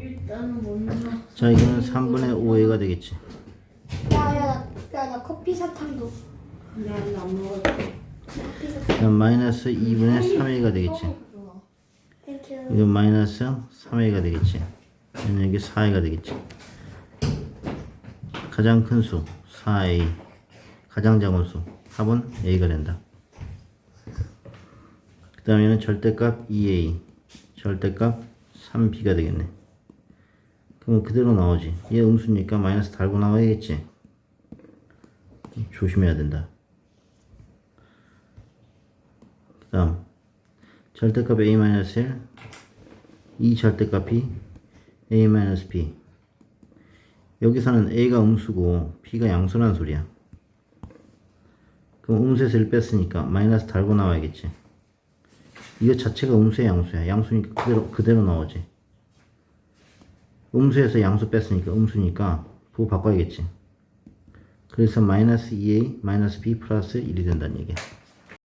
일단은 못 넣어. 자 이거는 3분의 5a가 되겠지. 야야야 나 커피 사탕도. 난안. 커피 사탕. 그럼 마이너스 2분의 3a가 되겠지. 땡큐 이거 마이너스 3a가 되겠지. 그럼 여기 4a가 되겠지. 가장 큰 수 4a 가장 작은 수 합은 a가 된다. 그 다음에는 절대값 2a 절대값 3b가 되겠네 그럼 그대로 나오지. 얘 음수니까 마이너스 달고 나와야겠지. 조심해야 된다. 그 다음 절대값 a-1 이 절대값이 a-b 여기서는 a가 음수고 b가 양수란 소리야. 그럼 음수에서 1 뺐으니까 마이너스 달고 나와야겠지. 이거 자체가 음수야 양수야. 양수니까 그대로 그대로 나오지 음수에서 양수 뺐으니까 음수니까 부호 바꿔야겠지. 그래서 마이너스 2a 마이너스 b 플러스 1이 된다는 얘기야